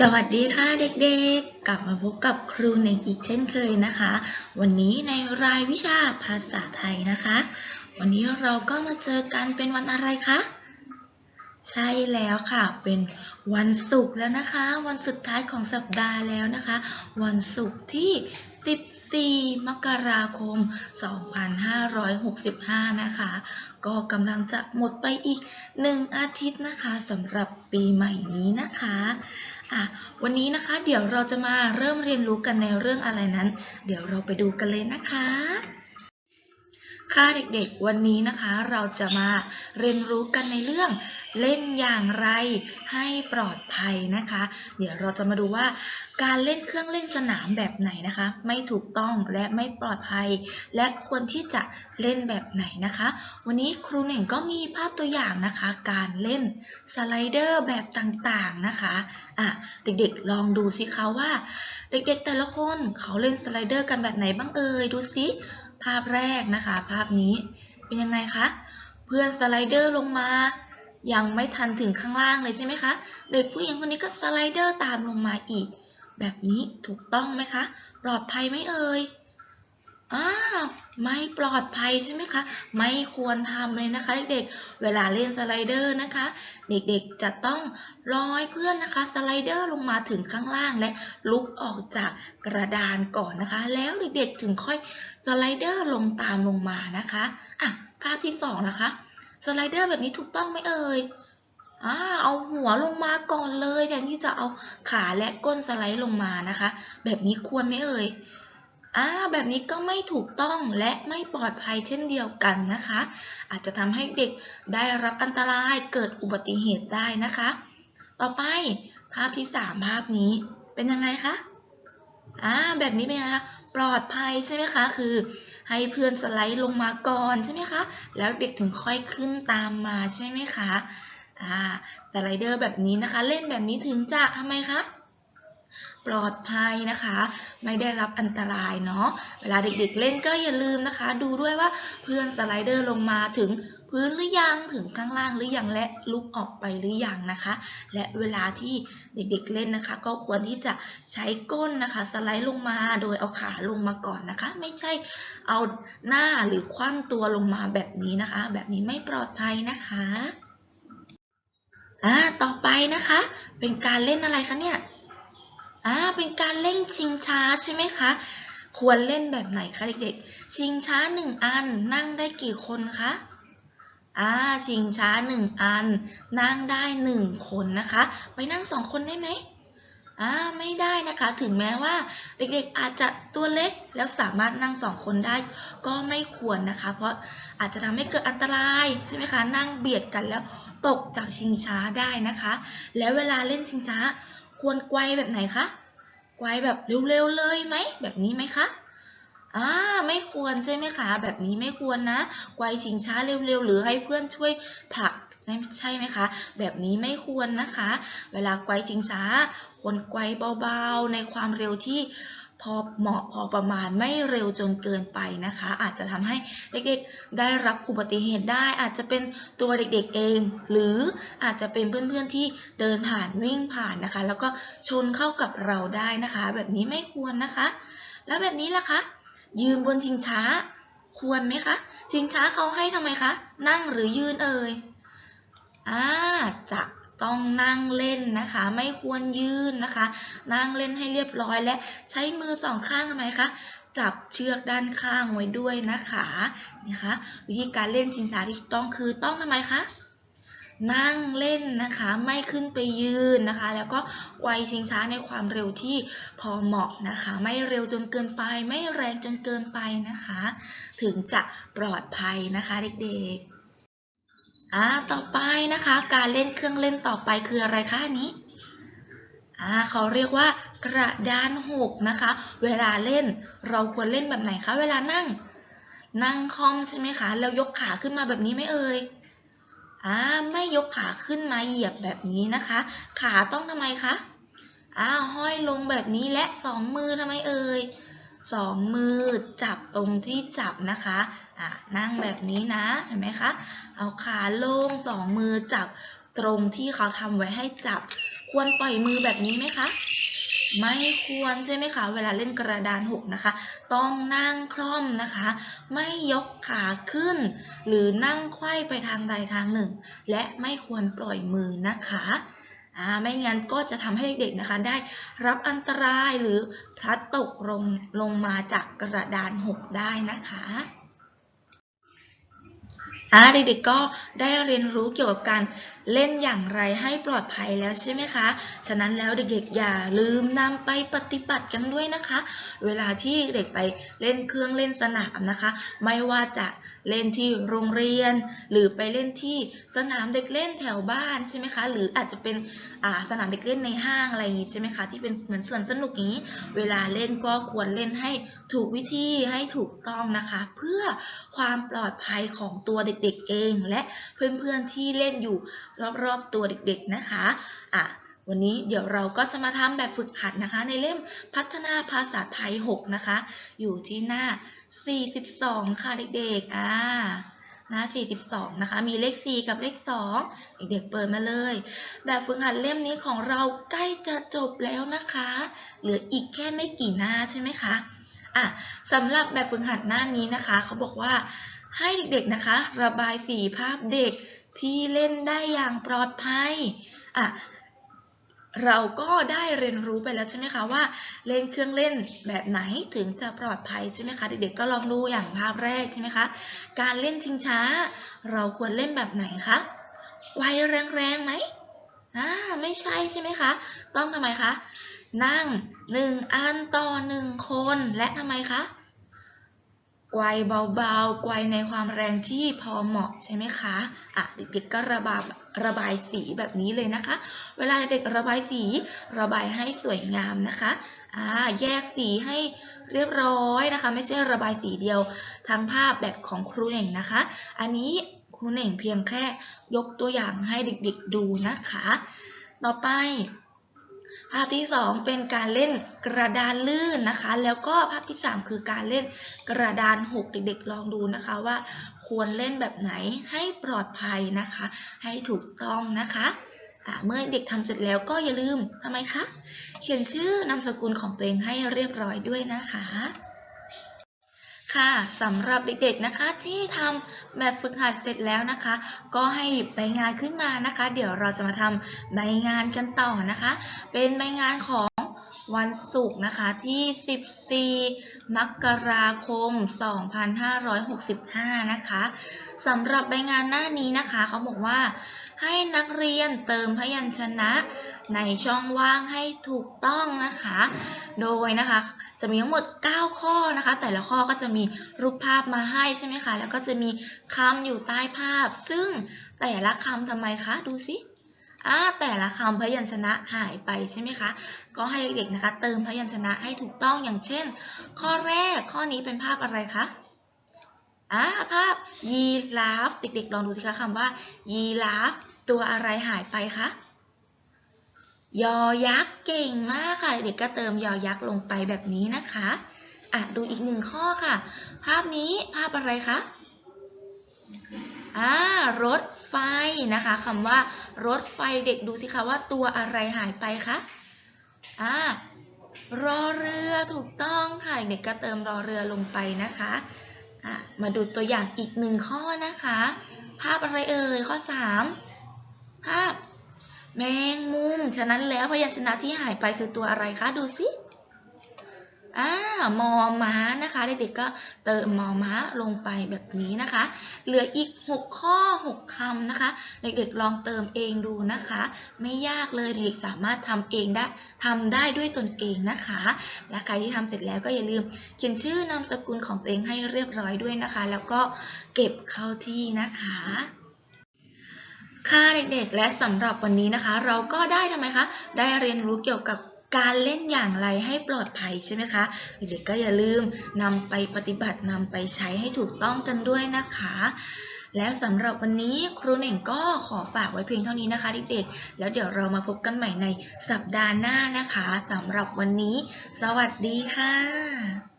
สวัสดีค่ะเด็กๆ กลับมาพบกับครูเน่งอีกเช่นเคยนะคะ วันนี้ในรายวิชาภาษาไทยนะคะ วันนี้เราก็มาเจอกันเป็นวันอะไรคะ ใช่แล้วค่ะ เป็นวันศุกร์แล้วนะคะ วันสุดท้ายของสัปดาห์แล้วนะคะ วันศุกร์ที่ 14 มกราคม 2565 นะคะ ก็กำลังจะหมดไปอีกหนึ่งอาทิตย์นะคะสำหรับปีใหม่นี้นะคะอะวันนี้นะคะเดี๋ยวเราจะมาเริ่มเรียนรู้กันในเรื่องอะไรนั้น เดี๋ยวเราไปดูกันเลยนะคะ ค่ะเด็กๆ วันนี้นะคะเราจะมาเรียนรู้กันในเรื่องเล่นอย่างไรให้ปลอดภัยนะคะ เดี๋ยวเราจะมาดูว่าการเล่นเครื่องเล่นสนามแบบไหนนะคะ ไม่ถูกต้องและไม่ปลอดภัย และควรที่จะเล่นแบบไหนนะคะ วันนี้ครูเหน่งก็มีภาพตัวอย่างนะคะ การเล่นสไลเดอร์แบบต่างๆนะคะอะเด็กๆ ลองดูสิคะว่า เด็กๆแต่ละคนเขาเล่นสไลเดอร์กันแบบไหนบ้างเอ่ยดูสิ ภาพแรกนะคะ ภาพนี้เป็นยังไงคะ เพื่อนสไลเดอร์ลงมา ยังไม่ทันถึงข้างล่างเลยใช่ไหมคะ เด็กผู้หญิงคนนี้ก็สไลเดอร์ตามลงมาอีก แบบนี้ถูกต้องไหมคะ ปลอดภัยไหมเอ่ย อ้าวไม่ปลอดภัยใช่ไหมคะ ไม่ควรทำเลยนะคะ เด็กๆ เวลาเล่นสไลเดอร์นะคะ เด็กๆจะต้องรอให้เพื่อนนะคะ สไลเดอร์ลงมาถึงข้างล่างและลุกออกจากกระดานก่อนนะคะ แล้วเด็กๆ ถึงค่อยสไลเดอร์ลงตามลงมานะคะอะภาพที่สองนะคะ สไลเดอร์แบบนี้ถูกต้องไหมเอ่ยอ่าเอาหัวลงมาก่อนเลยแทนที่จะเอาขาและก้นสไลด์ลงมานะคะ แบบนี้ควรไหมเอ่ย อ่าแบบนี้ก็ไม่ถูกต้องและไม่ปลอดภัยเช่นเดียวกันนะคะ อาจจะทำให้เด็กได้รับอันตรายเกิดอุบัติเหตุได้นะคะ ต่อไปภาพที่สามภาพนี้เป็นยังไงคะอ่าแบบนี้เป็นยังไงคะปลอดภัยใช่ไหมคะ คือให้เพื่อนสไลด์ลงมาก่อนใช่ไหมคะ แล้วเด็กถึงค่อยขึ้นตามมาใช่ไหมคะอ่าสไลเดอร์แบบนี้นะคะ เล่นแบบนี้ถึงจะทำไมคะ ปลอดภัยนะคะ ไม่ได้รับอันตรายเนาะเวลาเด็กๆเล่นก็อย่าลืมนะคะ ดูด้วยว่าเพื่อนสไลเดอร์ลงมาถึงพื้นหรือยังถึงข้างล่างหรือยังและลุกออกไปหรือยังนะคะ และเวลาที่เด็กๆเล่นนะคะ ก็ควรที่จะใช้ก้นนะคะ สไลด์ลงมาโดยเอาขาลงมาก่อนนะคะ ไม่ใช่เอาหน้าหรือคว่ำตัวลงมาแบบนี้นะคะ แบบนี้ไม่ปลอดภัยนะคะอ่าต่อไปนะคะ เป็นการเล่นอะไรคะเนี่ย อ่าเป็นการเล่นชิงช้าใช่ไหมคะ ควรเล่นแบบไหนคะเด็กๆ ชิงช้าหนึ่งอันนั่งได้กี่คนคะอ่าชิงช้าหนึ่งอัน นั่งได้หนึ่งคนนะคะ ไปนั่งสองคนได้ไหมอ่าไม่ได้นะคะ ถึงแม้ว่า เด็กๆอาจจะตัวเล็กแล้วสามารถนั่งสองคนได้ ก็ไม่ควรนะคะ เพราะอาจจะทำให้เกิดอันตรายใช่ไหมคะ นั่งเบียดกันแล้วตกจากชิงช้าได้นะคะ แล้วเวลาเล่นชิงช้า ควรไกวแบบไหนคะ ไกวแบบเร็วๆเลยไหม แบบนี้ไหมคะอ่าไม่ควรใช่ไหมคะ แบบนี้ไม่ควรนะ ไกวชิงช้าเร็วๆ หรือให้เพื่อนช่วยผลักใช่ไหมคะ แบบนี้ไม่ควรนะคะ เวลาไกวชิงช้าควรไกวเบาๆ ในความเร็วที่ พอเหมาะพอประมาณไม่เร็วจนเกินไปนะคะ อาจจะทำให้เด็กๆได้รับอุบัติเหตุได้ อาจจะเป็นตัวเด็กๆเอง หรืออาจจะเป็นเพื่อนๆที่เดินผ่านวิ่งผ่านนะคะ แล้วก็ชนเข้ากับเราได้นะคะ แบบนี้ไม่ควรนะคะ แล้วแบบนี้ล่ะคะ ยืนบนชิงช้า ควรไหมคะชิงช้าเขาให้ทำไมคะ นั่งหรือยืนเอ่ยอ่าจะ ต้องนั่งเล่นนะคะ ไม่ควรยืนนะคะ นั่งเล่นให้เรียบร้อยและใช้มือสองข้างทำไมคะจับเชือกด้านข้างไว้ด้วยนะคะนะคะวิธีการเล่นชิงช้าที่ถูกต้องคือต้องทำไมคะนั่งเล่นนะคะไม่ขึ้นไปยืนนะคะ แล้วก็ไวชิงช้าในความเร็วที่พอเหมาะนะคะ ไม่เร็วจนเกินไป ไม่แรงจนเกินไปนะคะ ถึงจะปลอดภัยนะคะเด็กๆ อ่าต่อไปนะคะ การเล่นเครื่องเล่นต่อไปคืออะไรคะอันนี้อ่าเขาเรียกว่ากระดานหกนะคะ เวลาเล่นเราควรเล่นแบบไหนคะเวลานั่ง นั่งคอมใช่ไหมคะแล้วยกขาขึ้นมาแบบนี้ไหมเอ่ยอ่าไม่ยกขาขึ้นมาเหยียบแบบนี้นะคะ ขาต้องทำไมคะอ้าวห้อยลงแบบนี้และสองมือทำไมเอ่ย สองมือจับตรงที่จับนะคะอ่านั่งแบบนี้นะเห็นไหมคะ เอาขาลงสองมือจับตรงที่เขาทำไว้ให้จับ ควรปล่อยมือแบบนี้ไหมคะไม่ควรใช่ไหมคะ เวลาเล่นกระดานหกนะคะ ต้องนั่งคล่อมนะคะ ไม่ยกขาขึ้น หรือนั่งไขว้ไปทางใดทางหนึ่ง และไม่ควรปล่อยมือนะคะ ไม่งั้นก็จะทำให้เด็กๆนะคะได้รับอันตรายหรือพลัดตกลงลงมาจากกระดานหกได้นะคะอ่าเด็กๆก็ได้เรียนรู้เกี่ยวกับการ เล่นอย่างไรให้ปลอดภัยแล้วใช่ไหมคะ ฉะนั้นแล้วเด็กๆอย่าลืมนำไปปฏิบัติกันด้วยนะคะ เวลาที่เด็กไปเล่นเครื่องเล่นสนามนะคะ ไม่ว่าจะเล่นที่โรงเรียน หรือไปเล่นที่สนามเด็กเล่นแถวบ้านใช่ไหมคะ หรืออาจจะเป็นสนามเด็กเล่นในห้างอะไรอย่างนี้ใช่ไหมคะที่เป็นเหมือนสวนสนุกนี้ เวลาเล่นก็ควรเล่นให้ถูกวิธีให้ถูกต้องนะคะ เพื่อความปลอดภัยของตัวเด็กๆเอง และเพื่อนๆที่เล่นอยู่รอบๆตัวเด็กๆนะคะอะวันนี้เดี๋ยวเราก็จะมาทำแบบฝึกหัดนะคะ ในเล่มพัฒนาภาษาไทย 6 นะคะ อยู่ที่หน้า 42 ค่ะเด็กๆอ่าหน้า42 นะคะ มีเลข 4 กับเลข 2 เด็กๆเปิดมาเลย แบบฝึกหัดเล่มนี้ของเราใกล้จะจบแล้วนะคะ เหลืออีกแค่ไม่กี่หน้าใช่ไหมคะอะสำหรับแบบฝึกหัดหน้านี้นะคะ เขาบอกว่าให้เด็กๆนะคะ ระบายสีภาพเด็ก ที่เล่นได้อย่างปลอดภัยอะเราก็ได้เรียนรู้ไปแล้วใช่ไหมคะว่าเล่นเครื่องเล่นแบบไหนถึงจะปลอดภัยใช่ไหมคะเด็กๆก็ลองดูอย่างภาพแรกใช่ไหมคะการเล่นชิงช้า เราควรเล่นแบบไหนคะไกวแรงๆไหมอ่าไม่ใช่ใช่ไหมคะ ต้องทำไมคะ นั่งหนึ่งอันต่อหนึ่งคนและทำไมคะ ไกวเบาๆ ไกวในความแรงที่พอเหมาะใช่ไหมคะ อะ เด็กๆก็ระบายระบายสีแบบนี้เลยนะคะ เวลาเด็กระบายสีระบายให้สวยงามนะคะ อ่า แยกสีให้เรียบร้อยนะคะ ไม่ใช่ระบายสีเดียวทั้งภาพแบบของครูเน่งนะคะ อันนี้ครูเน่งเพียงแค่ยกตัวอย่างให้เด็กๆดูนะคะ ต่อไป ภาพที่ 2 เป็นการเล่นกระดานลื่นนะคะ แล้วก็ภาพที่ 3 คือการเล่นกระดานหกเด็กๆ ลองดูนะคะว่าควรเล่นแบบไหนให้ปลอดภัยนะคะ ให้ถูกต้องนะคะอะเมื่อเด็กทำเสร็จแล้วก็อย่าลืมทำไมคะ เขียนชื่อนามสกุลของตัวเองให้เรียบร้อยด้วยนะคะ ค่ะสำหรับเด็กๆนะคะที่ทำแบบฝึกหัดเสร็จแล้วนะคะ ก็ให้หยิบใบงานขึ้นมานะคะ เดี๋ยวเราจะมาทำใบงานกันต่อนะคะ เป็นใบงานของวันศุกร์นะคะที่ 14 มกราคม 2565 นะคะสำหรับใบงานหน้านี้นะคะเขาบอกว่า ให้นักเรียนเติมพยัญชนะในช่องว่างให้ถูกต้องนะคะ โดยนะคะจะมีทั้งหมด 9 ข้อนะคะ แต่ละข้อก็จะมีรูปภาพมาให้ใช่ไหมคะ แล้วก็จะมีคำอยู่ใต้ภาพ ซึ่งแต่ละคำทำไมคะ ดูสิอ่าแต่ละคำพยัญชนะหายไปใช่ไหมคะ ก็ให้เด็กๆนะคะ เติมพยัญชนะให้ถูกต้องอย่างเช่น ข้อแรกข้อนี้เป็นภาพอะไรคะ อ่าภาพยีราฟเด็กๆลองดูสิคะคำว่ายีราฟตัวอะไรหายไปคะยอยักษ์เก่งมากค่ะ เด็กก็เติมยอยักษ์ลงไปแบบนี้นะคะอะดูอีกหนึ่งข้อค่ะ ภาพนี้ภาพอะไรคะอ่ารถไฟนะคะคำว่ารถไฟเด็กดูสิคะว่าตัวอะไรหายไปคะอ่ารอเรือถูกต้องค่ะเด็กก็เติมรอเรือลงไปนะคะอะ มาดูตัวอย่างอีกหนึ่งข้อนะคะ ภาพอะไรเอ่ยข้อ 3 ภาพ แมงมุม ฉะนั้นแล้วพยัญชนะที่หายไปคือตัวอะไรคะ ดูสิ อ่ามอม้านะคะเด็กๆก็เติมมอม้าลงไปแบบนี้นะคะ เหลืออีก 6 ข้อ 6คำนะคะ เด็กๆลองเติมเองดูนะคะ ไม่ยากเลยเด็กๆสามารถทำเองได้ทำได้ด้วยตนเองนะคะ และใครที่ทำเสร็จแล้วก็อย่าลืมเขียนชื่อนามสกุลของตัวเองให้เรียบร้อยด้วยนะคะ แล้วก็เก็บเข้าที่นะคะค่ะเด็กๆ และสำหรับวันนี้นะคะ เราก็ได้ทำไมคะ ได้เรียนรู้เกี่ยวกับ การเล่นอย่างไรให้ปลอดภัยใช่ไหมคะเด็กๆก็อย่าลืมนำไปปฏิบัตินำไปใช้ให้ถูกต้องกันด้วยนะคะ แล้วสำหรับวันนี้ครูเน่งก็ขอฝากไว้เพียงเท่านี้นะคะเด็กๆ แล้วเดี๋ยวเรามาพบกันใหม่ในสัปดาห์หน้านะคะสำหรับวันนี้ สวัสดีค่ะ